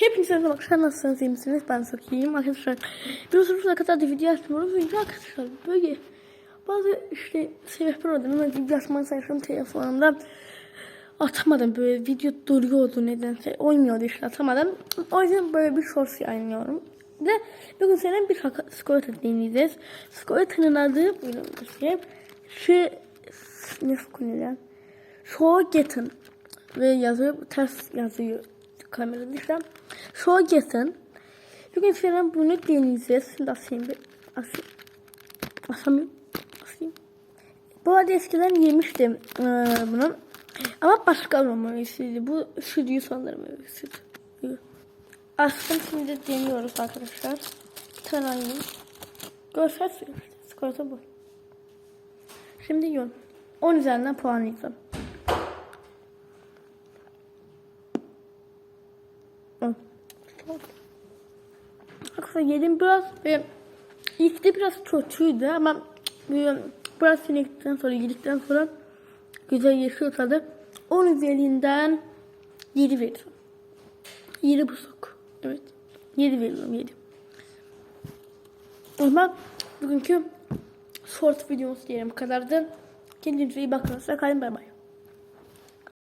Hepinize merhaba arkadaşlar nasılsınız iyi misiniz? Ben çok iyiyim arkadaşlar. Biliyorsunuz kadar da video açmıyoruz. Video arkadaşlar böyle bazı işte sebepler oldu. Ama video açmayı sayfam telefonumda atamadım. Böyle video duruyordu nedense. Oymuyordu işte atamadım. O yüzden böyle bir shorts yayınlıyorum. Ve bugün senin bir Skolata deneyeceğiz. Skolata'nın adı buyurun göstereyim. Şu ne sukunuyor Shoget'in ve yazıyor ters yazıyor kamerada işte. Shoget'in bugün senin bunu deneyeceğiz. Şimdi asayım bir. Asayım. Asamıyorum. Bu arada eskiden yemiştim ee, bunu. Ama başka numarasıydı. Bu sürüyü sanırım öylesiydi. Aslında şimdi deniyoruz arkadaşlar. Aynı. Görsel. Skorta bu. Şimdi yiyorum. 10 üzerinden puanlayacağım. Hı. Arkadaşlar yedim biraz ve ilk de biraz kötüydü ama biraz sinekten sonra yedikten sonra güzel yeşil tadı. 10 üzerinden 7 veriyorum. 7 buçuk. Evet. 7 veriyorum 7. Ama bugünkü short videomuz diyelim bu kadardı. Kendinize iyi bakın. Hoşça kalın. Bay bay.